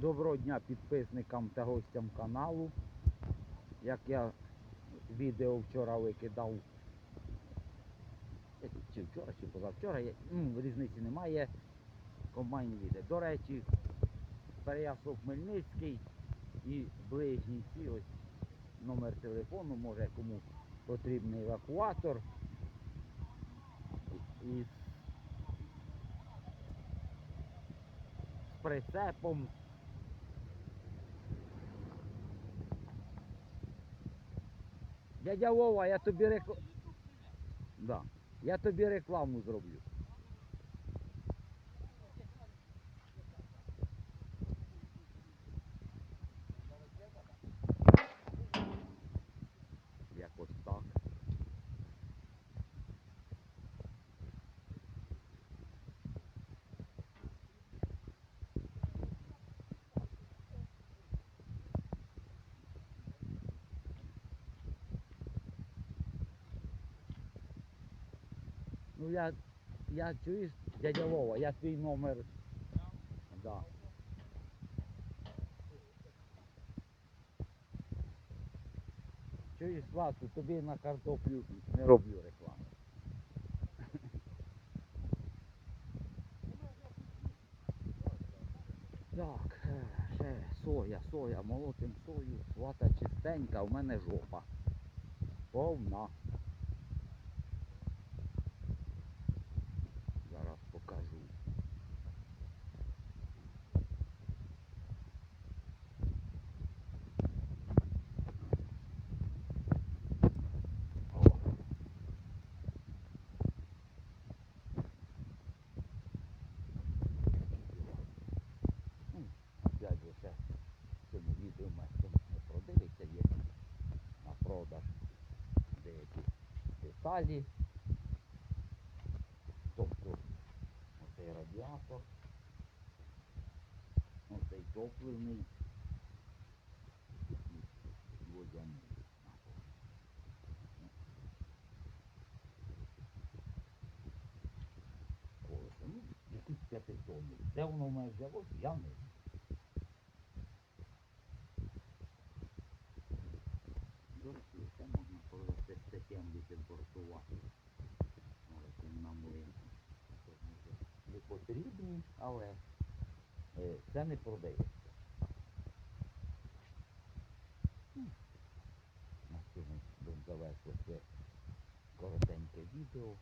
Доброго дня підписникам та гостям каналу. Як я відео вчора викидав, е, чи вчора, чи позавчора, ну, різниці немає. Комбайн відео. До речі, Переяслав Хмельницький і ближні ці ось номер телефону, може кому потрібний евакуатор. І з прицепом. Дядя Вова, я тобі рекламу. Да. Я тобі рекламу зроблю. Якось так. Ну я, я чуєш, дядя Вова, я твій номер. Да. Чуєш, Васу, тобі на картоплю не роблю рекламу. Так, е, ще соя, соя, молотим сою, вата чистенька, у мене жопа. Повна. деталі. Тобто оцей радіатор, оцей топливний і водяний. Колесо. Ну, якісь п'ятитонні. Де воно в мене взялось, я не знаю. Потрібні, але е, це не продається. На цьому будемо завершувати коротеньке відео.